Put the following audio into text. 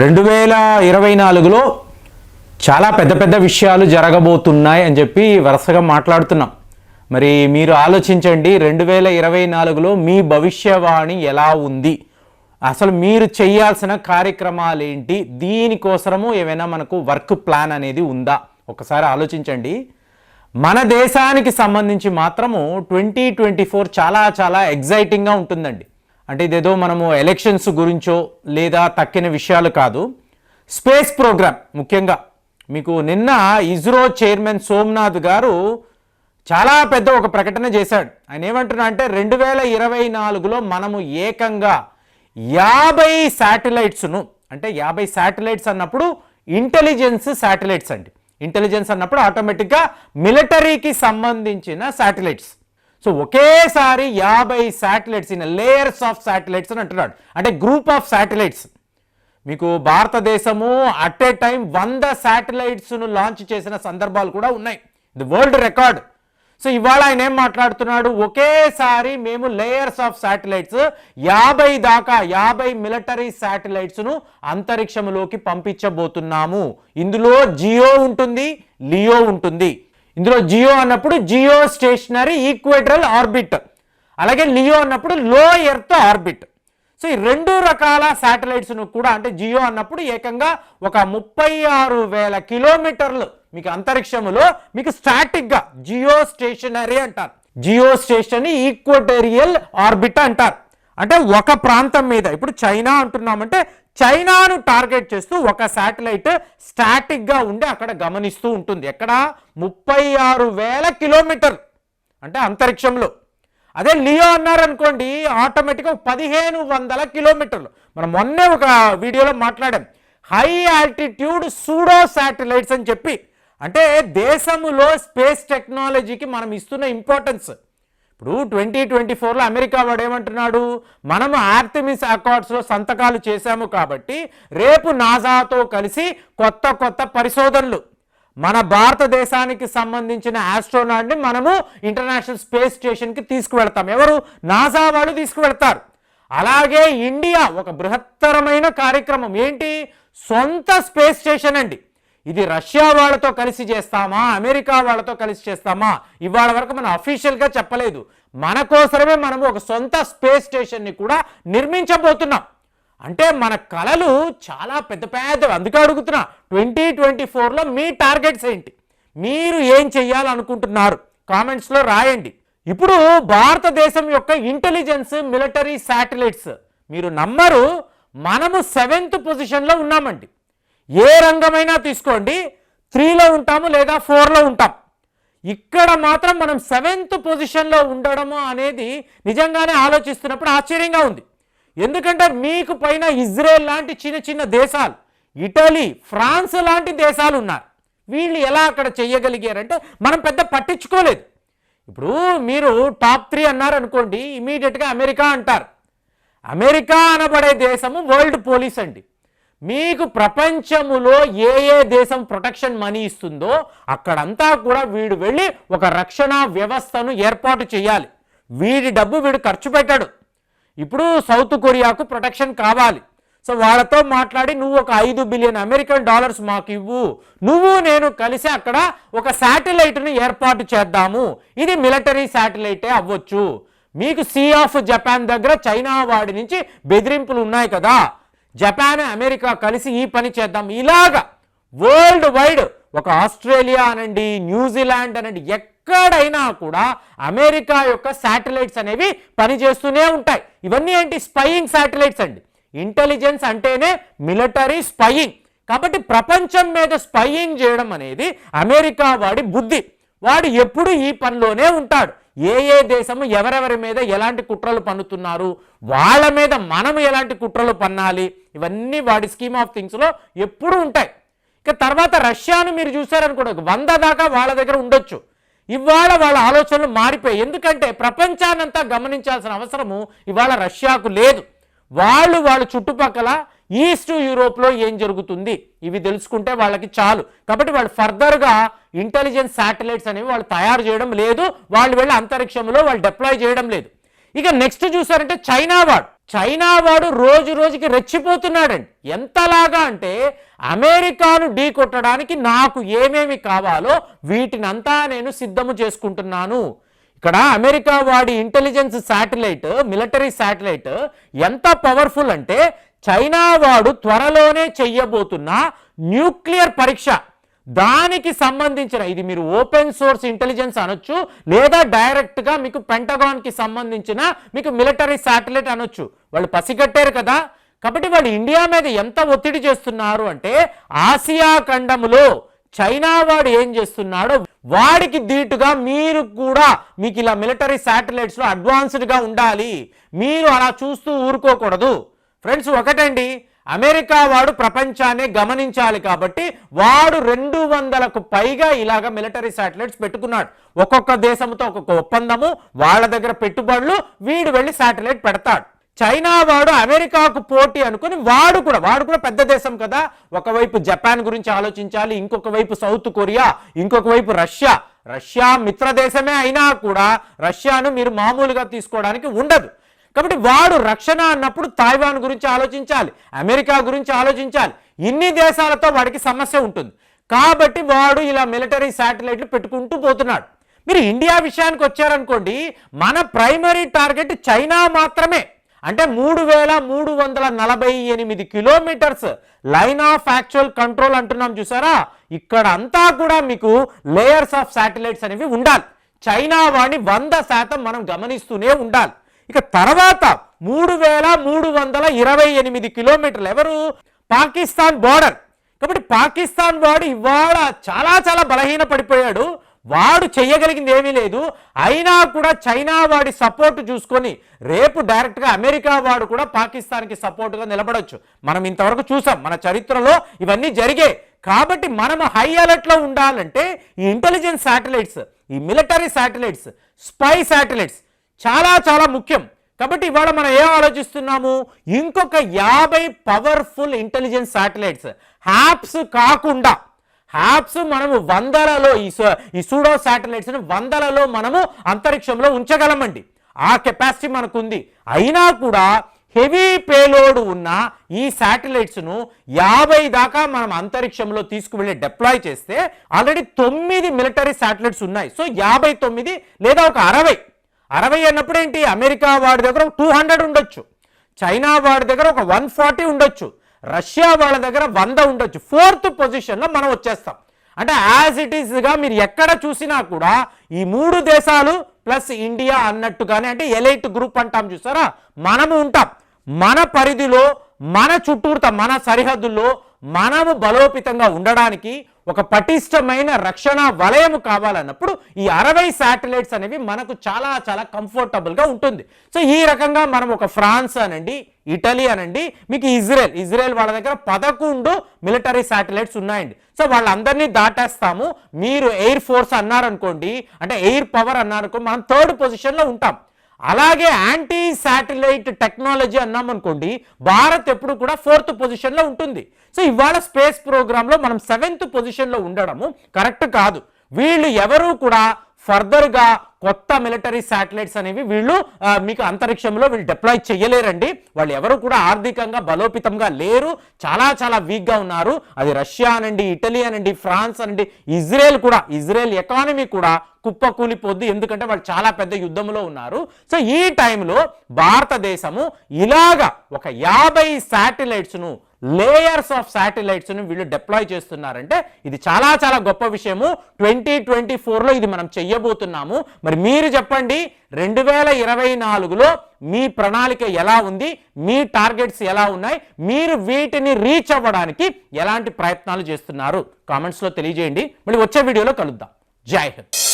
రెండు వేల ఇరవై నాలుగులో చాలా పెద్ద పెద్ద విషయాలు జరగబోతున్నాయి అని చెప్పి వరుసగా మాట్లాడుతున్నాం. మరి మీరు ఆలోచించండి రెండు వేల ఇరవై నాలుగులో మీ భవిష్యవాణి ఎలా ఉంది? అసలు మీరు చేయాల్సిన కార్యక్రమాలు ఏంటి దీనికోసము ఏమైనా మనకు వర్క్ ప్లాన్ అనేది ఉందా? ఒకసారి ఆలోచించండి. మన దేశానికి సంబంధించి మాత్రము ట్వంటీ ట్వంటీ ఫోర్ చాలా చాలా ఎగ్జైటింగ్గా ఉంటుందండి. అంటే ఇదేదో మనము ఎలక్షన్స్ గురించో లేదా తక్కిన విషయాలు కాదు. స్పేస్ ప్రోగ్రామ్ ముఖ్యంగా మీకు నిన్న ఇస్రో చైర్మన్ సోమనాథ్ గారు చాలా పెద్ద ఒక ప్రకటన చేశాడు. ఆయన ఏమంటున్నా అంటే రెండు వేల ఇరవై నాలుగులో మనము ఏకంగా యాభై శాటిలైట్స్ను అంటే యాభై శాటిలైట్స్ అన్నప్పుడు ఇంటెలిజెన్స్ శాటిలైట్స్ అండి. ఇంటెలిజెన్స్ అన్నప్పుడు ఆటోమేటిక్గా మిలిటరీకి సంబంధించిన శాటిలైట్స్. సో ఒకేసారి యాభై satellites in layers of satellites అని అంటున్నాడు. అంటే గ్రూప్ ఆఫ్ శాటిలైట్స్ మీకు భారతదేశము అట్ ఏ టైం వంద శాటిలైట్స్ను లాంచ్ చేసిన సందర్భాలు కూడా ఉన్నాయి. ఇది వరల్డ్ రికార్డ్ సో ఇవాళ ఆయన ఏం మాట్లాడుతున్నాడు? ఒకేసారి మేము లేయర్స్ ఆఫ్ శాటిలైట్స్ యాభై దాకా యాభై మిలిటరీ శాటిలైట్స్ను అంతరిక్షంలోకి పంపించబోతున్నాము. ఇందులో జియో ఉంటుంది లియో ఉంటుంది. ఇందులో జియో అన్నప్పుడు జియో స్టేషనరీ ఈక్వేటరల్ ఆర్బిట్. అలాగే లియో అన్నప్పుడు లో ఎర్త్ ఆర్బిట్. సో ఈ రెండు రకాల శాటిలైట్స్ను కూడా అంటే జియో అన్నప్పుడు ఏకంగా ఒక ముప్పై ఆరు వేల కిలోమీటర్లు మీకు అంతరిక్షములో మీకు స్టాటిక్గా జియో స్టేషనరీ అంటారు. జియో స్టేషన్ ఈక్వటోరియల్ ఆర్బిట్ అంటారు. అంటే ఒక ప్రాంతం మీద. ఇప్పుడు చైనా అంటున్నామంటే చైనాను టార్గెట్ చేస్తూ ఒక శాటిలైట్ స్టాటిక్గా ఉండి అక్కడ గమనిస్తూ ఉంటుంది. ఎక్కడ? ముప్పై ఆరు వేల కిలోమీటర్ అంటే అంతరిక్షంలో. అదే లియో అన్నారనుకోండి ఆటోమేటిక్గా పదిహేను వందల కిలోమీటర్లు. మనం మొన్నే ఒక వీడియోలో మాట్లాడాం. హై ఆల్టిట్యూడ్ సూడో శాటిలైట్స్ అని చెప్పి. అంటే దేశంలో స్పేస్ టెక్నాలజీకి మనం ఇస్తున్న ఇంపార్టెన్స్. ఇప్పుడు ట్వంటీ ట్వంటీ ఫోర్లో అమెరికా వాడు ఏమంటున్నాడు మనము ఆర్తిమిస్ అకార్డ్స్లో సంతకాలు చేశాము కాబట్టి రేపు నాసాతో కలిసి కొత్త కొత్త పరిశోధనలు. మన భారతదేశానికి సంబంధించిన ఆస్ట్రోనాట్ని మనము ఇంటర్నేషనల్ స్పేస్ స్టేషన్కి తీసుకువెళ్తాం. ఎవరు? నాసా వాళ్ళు తీసుకువెళ్తారు. అలాగే ఇండియా ఒక బృహత్తరమైన కార్యక్రమం. ఏంటి? సొంత స్పేస్ స్టేషన్ అండి. ఇది రష్యా వాళ్ళతో కలిసి చేస్తామా? అమెరికా వాళ్ళతో కలిసి చేస్తామా? ఇవాళ వరకు మనం అఫీషియల్గా చెప్పలేదు. మన కోసమే మనము ఒక సొంత స్పేస్ స్టేషన్ని కూడా నిర్మించబోతున్నాం. అంటే మన కళలు చాలా పెద్ద పెద్ద అందుకే అడుగుతున్నా ట్వంటీ ట్వంటీ ఫోర్లో మీ టార్గెట్స్ ఏంటి? మీరు ఏం చేయాలనుకుంటున్నారు కామెంట్స్లో రాయండి. ఇప్పుడు భారతదేశం యొక్క ఇంటెలిజెన్స్ మిలిటరీ శాటిలైట్స్ మీరు నమ్మరు మనము సెవెంత్ పొజిషన్లో ఉన్నామండి. ఏ రంగమైనా తీసుకోండి. త్రీలో ఉంటాము లేదా ఫోర్లో ఉంటాం. ఇక్కడ మాత్రం మనం సెవెంత్ పొజిషన్లో ఉండడము అనేది నిజంగానే ఆలోచిస్తున్నప్పుడు ఆశ్చర్యంగా ఉంది. ఎందుకంటే మీకు పైన ఇజ్రాయెల్ లాంటి చిన్న చిన్న దేశాలు ఇటలీ ఫ్రాన్స్ లాంటి దేశాలు ఉన్నారు. వీళ్ళు ఎలా అక్కడ చేయగలిగారంటే మనం పెద్ద పట్టించుకోలేదు. ఇప్పుడు మీరు టాప్ త్రీ అన్నారు అనుకోండి ఇమీడియట్గా అమెరికా అంటారు. అమెరికా అనబడే దేశము వరల్డ్ పోలీస్ అండి. మీకు ప్రపంచములో ఏ ఏ దేశం ప్రొటెక్షన్ మనీ ఇస్తుందో అక్కడంతా కూడా వీడు వెళ్ళి ఒక రక్షణ వ్యవస్థను ఏర్పాటు చేయాలి. వీడి డబ్బు వీడు ఖర్చు పెట్టాడు. ఇప్పుడు సౌత్ కొరియాకు ప్రొటెక్షన్ కావాలి. సో వాళ్ళతో మాట్లాడి నువ్వు ఒక ఐదు బిలియన్ అమెరికన్ డాలర్స్ మాకు ఇవ్వు. నువ్వు నేను కలిసి అక్కడ ఒక శాటిలైట్ను ఏర్పాటు చేద్దాము. ఇది మిలిటరీ శాటిలైటే అవ్వచ్చు. మీకు సీ ఆఫ్ జపాన్ దగ్గర చైనా వాడి నుంచి బెదిరింపులు ఉన్నాయి కదా. జపాన్ అమెరికా కలిసి ఈ పని చేద్దాం. ఇలాగా వరల్డ్ వైడ్ ఒక ఆస్ట్రేలియా అనండి న్యూజిలాండ్ అనండి ఎక్కడైనా కూడా అమెరికా యొక్క శాటిలైట్స్ అనేవి పనిచేస్తూనే ఉంటాయి. ఇవన్నీ ఏంటి? స్పయింగ్ శాటిలైట్స్ అండి. ఇంటెలిజెన్స్ అంటేనే మిలిటరీ స్పయింగ్. కాబట్టి ప్రపంచం మీద స్పయింగ్ చేయడం అనేది అమెరికా వాడి బుద్ధి. వాడు ఎప్పుడు ఈ పనిలోనే ఉంటాడు. ఏ ఏ దేశము ఎవరెవరి మీద ఎలాంటి కుట్రలు పన్నుతున్నారు వాళ్ళ మీద మనం ఎలాంటి కుట్రలు పన్నాలి ఇవన్నీ వాడి స్కీమ్ ఆఫ్ థింగ్స్లో ఎప్పుడు ఉంటాయి. ఇక తర్వాత రష్యాను మీరు చూసారనుకోండి వంద దాకా వాళ్ళ దగ్గర ఉండొచ్చు. ఇవాళ వాళ్ళ ఆలోచనలు మారిపోయాయి. ఎందుకంటే ప్రపంచానంతా గమనించాల్సిన అవసరము ఇవాళ రష్యాకు లేదు. వాళ్ళు వాళ్ళ చుట్టుపక్కల ఈస్ట్ యూరోప్లో ఏం జరుగుతుంది? ఇవి తెలుసుకుంటే వాళ్ళకి చాలు. కాబట్టి వాళ్ళు ఫర్దర్గా ఇంటెలిజెన్స్ శాటిలైట్స్ అనేవి వాళ్ళు తయారు చేయడం లేదు. వాళ్ళు వెళ్ళి అంతరిక్షంలో వాళ్ళు డిప్లాయ్ చేయడం లేదు. ఇక నెక్స్ట్ చూసారంటే చైనా వాడు. చైనా వాడు రోజు రోజుకి రెచ్చిపోతున్నాడండి. ఎంతలాగా అంటే అమెరికాను ఢీ కొట్టడానికి నాకు ఏమేమి కావాలో వీటినంతా నేను సిద్ధము చేసుకుంటున్నాను. ఇక్కడ అమెరికా వాడి ఇంటెలిజెన్స్ శాటిలైట్ మిలిటరీ శాటిలైట్ ఎంత పవర్ఫుల్ అంటే చైనా వాడు త్వరలోనే చెయ్యబోతున్న న్యూక్లియర్ పరీక్ష. దానికి సంబంధించిన ఇది మీరు ఓపెన్ సోర్స్ ఇంటెలిజెన్స్ అనొచ్చు లేదా డైరెక్ట్గా మీకు పెంటగాన్కి సంబంధించిన మీకు మిలిటరీ శాటిలైట్ అనొచ్చు. వాళ్ళు పసిగట్టారు కదా. కాబట్టి వాళ్ళు ఇండియా మీద ఎంత ఒత్తిడి చేస్తున్నారు అంటే ఆసియా ఖండములో చైనా వాడు ఏం చేస్తున్నాడో వాడికి దీటుగా మీరు కూడా మీకు ఇలా మిలిటరీ శాటిలైట్స్లో అడ్వాన్స్డ్గా ఉండాలి. మీరు అలా చూస్తూ ఊరుకోకూడదు. ఫ్రెండ్స్ ఒకటండి అమెరికా వాడు ప్రపంచాన్ని గమనించాలి కాబట్టి వాడు రెండు వందలకు పైగా ఇలాగ మిలిటరీ శాటిలైట్స్ పెట్టుకున్నాడు. ఒక్కొక్క దేశంతో ఒక్కొక్క ఒప్పందము వాళ్ళ దగ్గర పెట్టుబడులు వీడు వెళ్ళి శాటిలైట్ పెడతాడు. చైనా వాడు అమెరికాకు పోటీ అనుకుని వాడు కూడా వాడు కూడా పెద్ద దేశం కదా. ఒకవైపు జపాన్ గురించి ఆలోచించాలి ఇంకొక వైపు సౌత్ కొరియా ఇంకొక వైపు రష్యా. రష్యా మిత్ర దేశమే అయినా కూడా రష్యాను మీరు మామూలుగా తీసుకోవడానికి ఉండదు. కాబట్టి వాడు రక్షణ అన్నప్పుడు తాయివాన్ గురించి ఆలోచించాలి అమెరికా గురించి ఆలోచించాలి. ఇన్ని దేశాలతో వాడికి సమస్య ఉంటుంది. కాబట్టి వాడు ఇలా మిలిటరీ శాటిలైట్లు పెట్టుకుంటూ పోతున్నాడు. మీరు ఇండియా విషయానికి వచ్చారనుకోండి మన ప్రైమరీ టార్గెట్ చైనా మాత్రమే. అంటే మూడు వేల మూడు వందల నలభై ఎనిమిది kilometres line of actual control అంటున్నాం చూసారా? ఇక్కడ అంతా కూడా మీకు లేయర్స్ ఆఫ్ శాటిలైట్స్ అనేవి ఉండాలి. చైనా వాడిని వంద శాతం మనం గమనిస్తూనే ఉండాలి. ఇక తర్వాత మూడు వేల మూడు వందల ఇరవై ఎనిమిది కిలోమీటర్లు. ఎవరు? పాకిస్తాన్ బార్డర్ కాబట్టి పాకిస్తాన్ వాడు ఇవాళ చాలా చాలా బలహీన పడిపోయాడు. వాడు చేయగలిగింది ఏమీ లేదు. అయినా కూడా చైనా వాడి సపోర్ట్ చూసుకొని రేపు డైరెక్ట్గా అమెరికా వాడు కూడా పాకిస్తాన్కి సపోర్ట్గా నిలబడొచ్చు. మనం ఇంతవరకు చూసాం మన చరిత్రలో ఇవన్నీ జరిగాయి కాబట్టి మనం హై అలర్ట్లో ఉండాలంటే ఈ ఇంటెలిజెన్స్ శాటిలైట్స్ ఈ మిలిటరీ శాటిలైట్స్ స్పై శాటిలైట్స్ చాలా చాలా ముఖ్యం. కాబట్టి ఇవాళ మనం ఏం ఆలోచిస్తున్నాము? ఇంకొక యాభై పవర్ఫుల్ ఇంటెలిజెన్స్ శాటిలైట్స్ హ్యాప్స్ కాకుండా హ్యాప్స్ మనము వందలలో ఈ సో- ఈ సూడో శాటిలైట్స్ని వందలలో మనము అంతరిక్షంలో ఉంచగలమండి. ఆ కెపాసిటీ మనకుంది. అయినా కూడా హెవీ పేలోడ్ ఉన్న ఈ శాటిలైట్స్ను యాభై దాకా మనం అంతరిక్షంలో తీసుకువెళ్ళి డిప్లాయ్ చేస్తే ఆల్రెడీ తొమ్మిది మిలిటరీ శాటిలైట్స్ ఉన్నాయి. సో యాభై తొమ్మిది లేదా ఒక అరవై. అరవై అన్నప్పుడు ఏంటి అమెరికా వాడి దగ్గర టూ హండ్రెడ్ ఉండొచ్చు. చైనా వాడి దగ్గర ఒక వన్ ఫార్టీ ఉండొచ్చు. రష్యా వాళ్ళ దగ్గర వంద ఉండొచ్చు. ఫోర్త్ పొజిషన్లో మనం వచ్చేస్తాం. అంటే యాజ్ ఇట్ ఈస్గా మీరు ఎక్కడ చూసినా కూడా ఈ మూడు దేశాలు ప్లస్ ఇండియా అన్నట్టుగానే అంటే ఎలైట్ గ్రూప్ అంటాం చూసారా? మనము ఉంటాం. మన పరిధిలో మన చుట్టూరుత మన సరిహద్దుల్లో మనము బలోపేతంగా ఉండడానికి ఒక పటిష్టమైన రక్షణ వలయం కావాలన్నప్పుడు ఈ అరవై శాటిలైట్స్ అనేవి మనకు చాలా చాలా కంఫర్టబుల్గా ఉంటుంది. సో ఈ రకంగా మనం ఒక ఫ్రాన్స్ అనండి ఇటలీ అనండి మీకు ఇజ్రాయెల్ ఇజ్రాయెల్ వాళ్ళ దగ్గర పదకొండు మిలిటరీ శాటిలైట్స్ ఉన్నాయండి. సో వాళ్ళందరినీ దాటేస్తాము. మీరు ఎయిర్ ఫోర్స్ అన్నారనుకోండి అంటే ఎయిర్ పవర్ అన్నారనుకో మనం థర్డ్ పొజిషన్లో ఉంటాం. అలాగే యాంటీ శాటిలైట్ టెక్నాలజీ అన్నాం అనుకోండి భారత్ ఎప్పుడు కూడా ఫోర్త్ పొజిషన్లో ఉంటుంది. సో ఇవాళ స్పేస్ ప్రోగ్రాంలో మనం సెవెంత్ పొజిషన్లో ఉండడము కరెక్ట్ కాదు. వీళ్ళు ఎవరూ కూడా ఫర్దర్గా కొత్త మిలిటరీ శాటిలైట్స్ అనేవి వీళ్ళు మీకు అంతరిక్షంలో వీళ్ళు డిప్లాయ్ చేయలేరండి వాళ్ళు ఎవరు కూడా ఆర్థికంగా బలోపేతంగా లేరు. చాలా చాలా వీక్గా ఉన్నారు. అది రష్యా అనండి ఇటలీ అనండి ఫ్రాన్స్ అనండి ఇజ్రాయెల్ కూడా ఇజ్రాయెల్ ఎకానమీ కూడా కుప్పకూలిపోద్ది. ఎందుకంటే వాళ్ళు చాలా పెద్ద యుద్ధంలో ఉన్నారు. సో ఈ టైంలో భారతదేశము ఇలాగా ఒక యాభై శాటిలైట్స్ను లేయర్స్ ఆఫ్ శాటిలైట్స్ను వీళ్ళు డిప్లాయ్ చేస్తున్నారంటే ఇది చాలా చాలా గొప్ప విషయము. ట్వంటీ ట్వంటీ ఫోర్లో ఇది మనం చెయ్యబోతున్నాము. మరి మీరు చెప్పండి రెండు వేల ఇరవై నాలుగులో మీ ప్రణాళిక ఎలా ఉంది? మీ టార్గెట్స్ ఎలా ఉన్నాయి? మీరు వీటిని రీచ్ అవ్వడానికి ఎలాంటి ప్రయత్నాలు చేస్తున్నారు? కామెంట్స్లో తెలియజేయండి. మళ్ళీ వచ్చే వీడియోలో కలుద్దాం. జై హింద్.